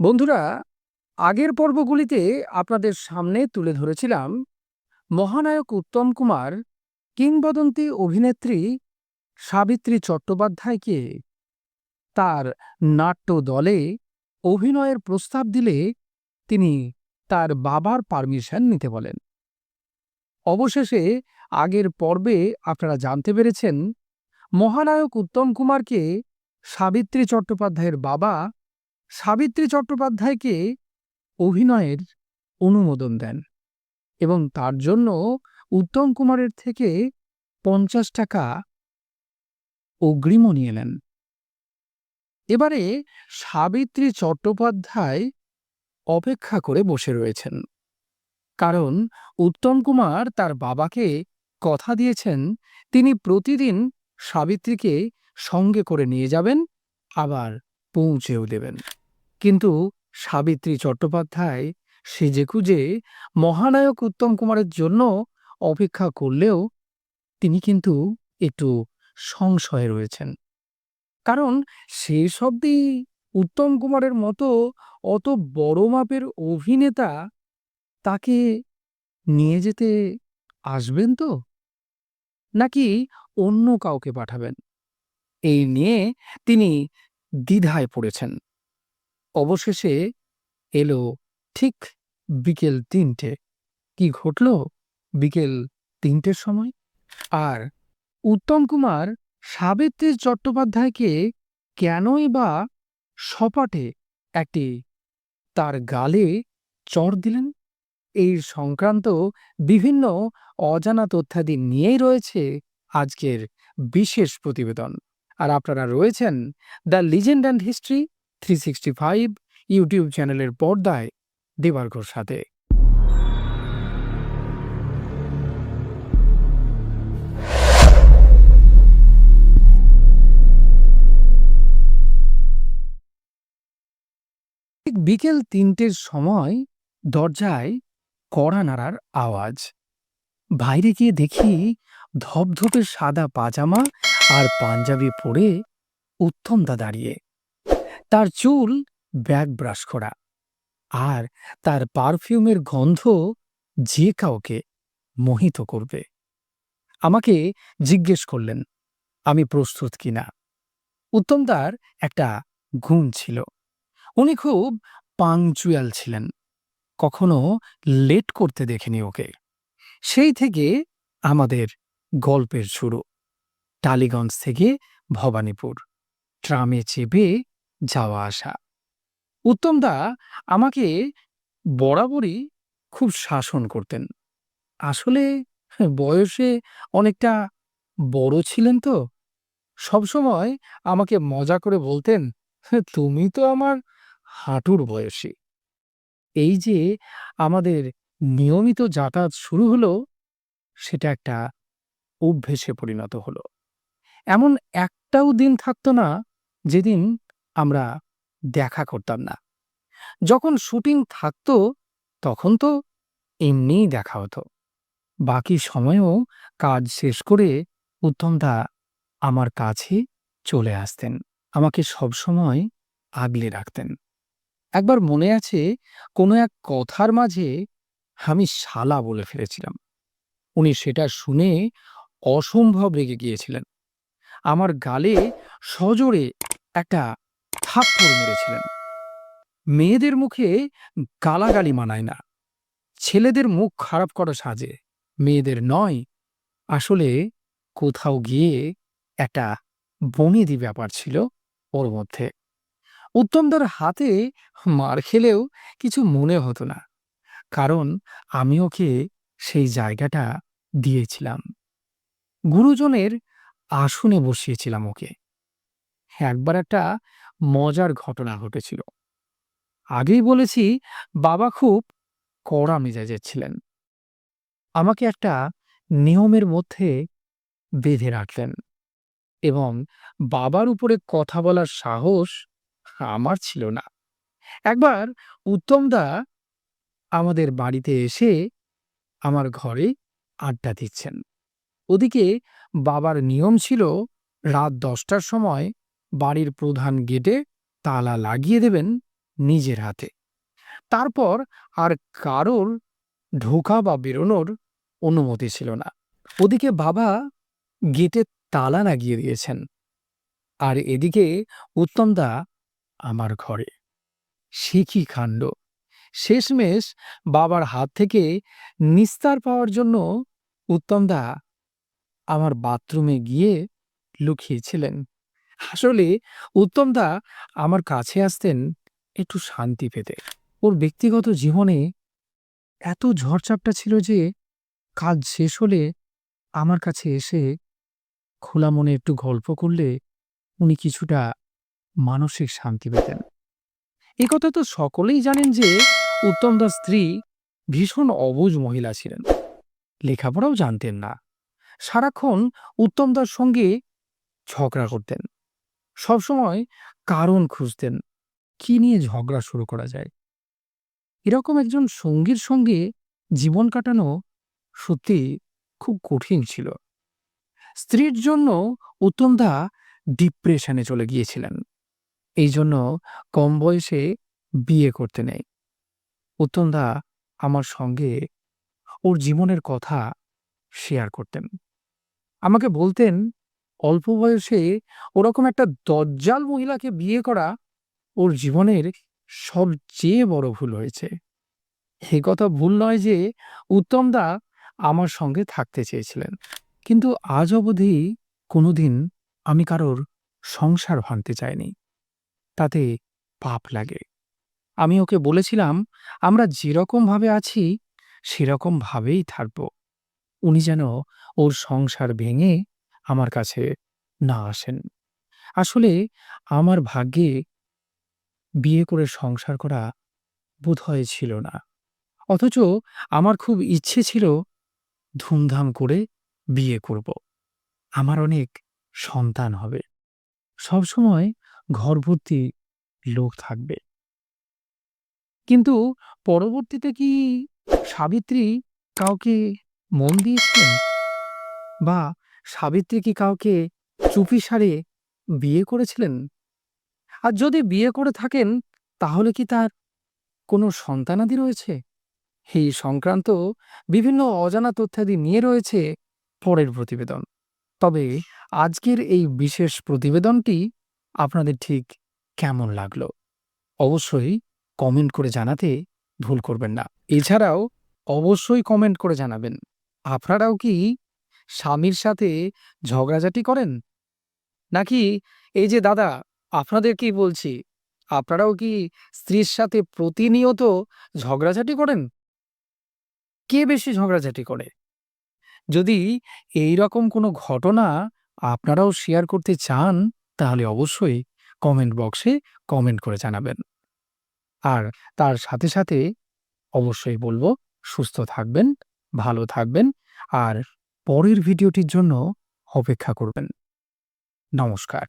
বন্ধুরা, আগের পর্বগুলিতে আপনাদের সামনে তুলে ধরেছিলাম মহানায়ক উত্তম কুমার, কিংবদন্তি অভিনেত্রী সাবিত্রী চট্টোপাধ্যায়কে তার নাট্য দলে অভিনয়ের প্রস্তাব দিলে তিনি তার বাবার পারমিশন নিতে বলেন। অবশেষে আগের পর্বে আপনারা জানতে পেরেছেন, মহানায়ক উত্তম কুমারকে সাবিত্রী চট্টোপাধ্যায়ের বাবা সাবিত্রী চট্টোপাধ্যায়কে অভিনয়ের অনুমোদন দেন এবং তার জন্য উত্তম কুমারের থেকে পঞ্চাশ টাকা অগ্রিমও নিয়ে নেন। এবারে সাবিত্রী চট্টোপাধ্যায় অপেক্ষা করে বসে রয়েছেন। কারণ উত্তম কুমার তার বাবাকে কথা দিয়েছেন, তিনি প্রতিদিন সাবিত্রীকে সঙ্গে করে নিয়ে যাবেন, আবার পৌঁছেও দেবেন। কিন্তু সাবিত্রী চট্টোপাধ্যায় সেজেকুজে মহানায়ক উত্তম কুমারের জন্য অপেক্ষা করলেও তিনি কিন্তু একটু সংশয়ে রয়েছেন। কারণ শেষ অবধি উত্তম কুমারের মতো অত বড় মাপের অভিনেতা তাকে নিয়ে যেতে আসবেন তো? নাকি অন্য কাউকে পাঠাবেন? এই নিয়ে তিনি দ্বিধায় পড়েছেন। অবশেষে এলো ঠিক বিকেল তিনটে। কি ঘটল বিকেল তিনটের সময়? আর উত্তম কুমার সাবিত্রী চট্টোপাধ্যায়কে কেনই বা সপাটে একটি তার গালে চর দিলেন? এই সংক্রান্ত বিভিন্ন অজানা তথ্যাদি নিয়েই রয়েছে আজকের বিশেষ প্রতিবেদন। আর আপনারা রয়েছেন the legend and history three sixty five YouTube চ্যানেলের পর্দায় দেবার্ঘর সাথে। বিকেল তিনটের সময় দরজায় কড়া নাড়ার আওয়াজ। বাইরে গিয়ে দেখি ধপধপে সাদা পাজামা আর পাঞ্জাবি পরে উত্তমদা দাঁড়িয়ে। তার চুল ব্যাগ ব্রাশ করা আর তার পারফিউমের গন্ধ যে কাউকে মোহিত করবে। আমাকে জিজ্ঞেস করলেন, আমি প্রস্তুত কিনা উত্তমদার একটা গুণ ছিল। উনি খুব পাংচুয়াল ছিলেন। কখনো লেট করতে দেখেনি ওকে। সেই থেকে আমাদের গল্পের শুরু। টালিগঞ্জ থেকে ভবানীপুর। ট্রামে চেপে যাওয়া আসা। উত্তমদা আমাকে বরাবরই খুব শাসন করতেন। আসলে বয়সে অনেকটা বড় ছিলেন তো। সবসময় আমাকে মজা করে বলতেন, তুমি তো আমার হাঁটুর বয়সী। এই যে আমাদের নিয়মিত যাতায়াত শুরু হলো, সেটা একটা অভ্যেসে পরিণত হলো। এমন একটাও দিন থাকতো না যেদিন আমরা দেখা করতাম না। যখন শুটিং থাকতো, তখন তো এমনিই দেখা হতো। বাকি সময়েও কাজ শেষ করে উত্তমদা আমার কাছে চলে আসতেন, আমাকে সবসময় আগলে রাখতেন। একবার মনে আছে, কোনো এক কথার মাঝে আমি শালা বলে ফেলেছিলাম। উনি সেটা শুনে অসম্ভব রেগে গিয়েছিলেন। আমার গালে সজোরে একটা থাপ্পড় মেরেছিলেন। মেয়েদের মুখে গালাগালি মানায় না। ছেলেদের মুখ খারাপ করা সাজে। মেয়েদের নয়, আসলে কোথাও গিয়ে একটা বনেদি ব্যাপার ছিল ওর মধ্যে। উত্তমদার হাতে মার খেলেও কিছু মনে হতো না, কারণ আমি ওকে সেই জায়গাটা দিয়েছিলাম। গুরুজনের আসনে বসিয়েছিলাম ওকে। একবার একটা মজার ঘটনা ঘটেছিল। আগেই বলেছি, বাবা খুব কড়া মেজাজের ছিলেন। আমাকে একটা নিয়মের মধ্যে বেঁধে রাখলেন এবং বাবার উপরে কথা বলার সাহস আমার ছিল না। একবার উত্তমদা আমাদের বাড়িতে এসে আমার ঘরে আড্ডা দিচ্ছেন। ওদিকে বাবার নিয়ম ছিল, রাত দশটার সময় বাড়ির প্রধান গেটে তালা লাগিয়ে দেবেন নিজের হাতে। তারপর আর কারোর ঢোকা বা বেরোনোর অনুমতি ছিল না। ওদিকে বাবা গেটে তালা লাগিয়ে দিয়েছেন। আর এদিকে উত্তমদা আমার ঘরে। সে কি কাণ্ড? শেষমেশ বাবার হাত থেকে নিস্তার পাওয়ার জন্য উত্তমদা আমার বাথরুমে গিয়ে লুকিয়েছিলেন। আসলে উত্তমদা আমার কাছে আসতেন একটু শান্তি পেতে। ওর ব্যক্তিগত জীবনে এত ঝড়চাপটা ছিল যে কাজ শেষ হলে আমার কাছে এসে খোলা মনে একটু গল্প করলে উনি কিছুটা মানসিক শান্তি পেতেন। এ কথা তো সকলেই জানেন যে উত্তম উত্তমদার স্ত্রী ভীষণ অবুঝ মহিলা ছিলেন। লেখাপড়াও জানতেন না। সারাক্ষণ উত্তমদার সঙ্গে ঝগড়া করতেন। সবসময় কারণ খুঁজতেন, কি নিয়ে ঝগড়া শুরু করা যায়। এরকম একজন সঙ্গীর সঙ্গে জীবন কাটানো সত্যি খুব কঠিন ছিল। স্ত্রীর জন্য উত্তমদা ডিপ্রেশনে চলে গিয়েছিলেন। এই জন্য কম বয়সে বিয়ে করতে নেই। উত্তমদা আমার সঙ্গে ওর জীবনের কথা শেয়ার করতেন। আমাকে বলতেন, অল্প বয়সে ওরকম একটা দজ্জাল মহিলাকে বিয়ে করা ওর জীবনের সবচেয়ে বড় ভুল হয়েছে। এ কথা ভুল নয় যে উত্তমদা আমার সঙ্গে থাকতে চেয়েছিলেন। কিন্তু আজ অবধি কোনোদিন আমি কারোর সংসার ভাঙতে চাইনি। তাতে পাপ লাগে। আমি ওকে বলেছিলাম, আমরা যেরকমভাবে আছি সেরকমভাবেই থাকব। উনি যেন ওর সংসার ভেঙে আমার কাছে না আসেন। আসলে আমার ভাগ্যে বিয়ে করে সংসার করা বোধহয় ছিল না। অথচ আমার খুব ইচ্ছে ছিল ধুমধাম করে বিয়ে করব। আমার অনেক সন্তান হবে। সবসময় ঘর ভর্তি লোক থাকবে। কিন্তু পরবর্তীতে কি সাবিত্রী কাউকে মন দিয়েছিলেন? বা সাবিত্রী কি কাউকে চুপি সারে বিয়ে করেছিলেন? আর যদি বিয়ে করে থাকেন, তাহলে কি তার কোনো সন্তানাদি রয়েছে? এই সংক্রান্ত বিভিন্ন অজানা তথ্যাদি নিয়ে রয়েছে পরের প্রতিবেদন। তবে আজকের এই বিশেষ প্রতিবেদনটি আপনাদের ঠিক কেমন লাগল? অবশ্যই কমেন্ট করে জানাতে ভুল করবেন না। এছাড়াও অবশ্যই কমেন্ট করে জানাবেন। আপনারাও কি স্বামীর সাথে ঝগড়াঝাটি করেন? নাকি এই যে দাদা আপনাদের কি বলছি, আপনারাও কি স্ত্রীর সাথে প্রতিনিয়ত ঝগড়াঝাটি করেন? কে বেশি ঝগড়াঝাটি করে? যদি এই রকম কোনো ঘটনা আপনারাও শেয়ার করতে চান, তাহলে অবশ্যই কমেন্ট বক্সে কমেন্ট করে জানাবেন। আর তার সাথে সাথে অবশ্যই বলব, সুস্থ থাকবেন। ভালো থাকবেন আর পরের ভিডিওটির জন্য অপেক্ষা করবেন। নমস্কার।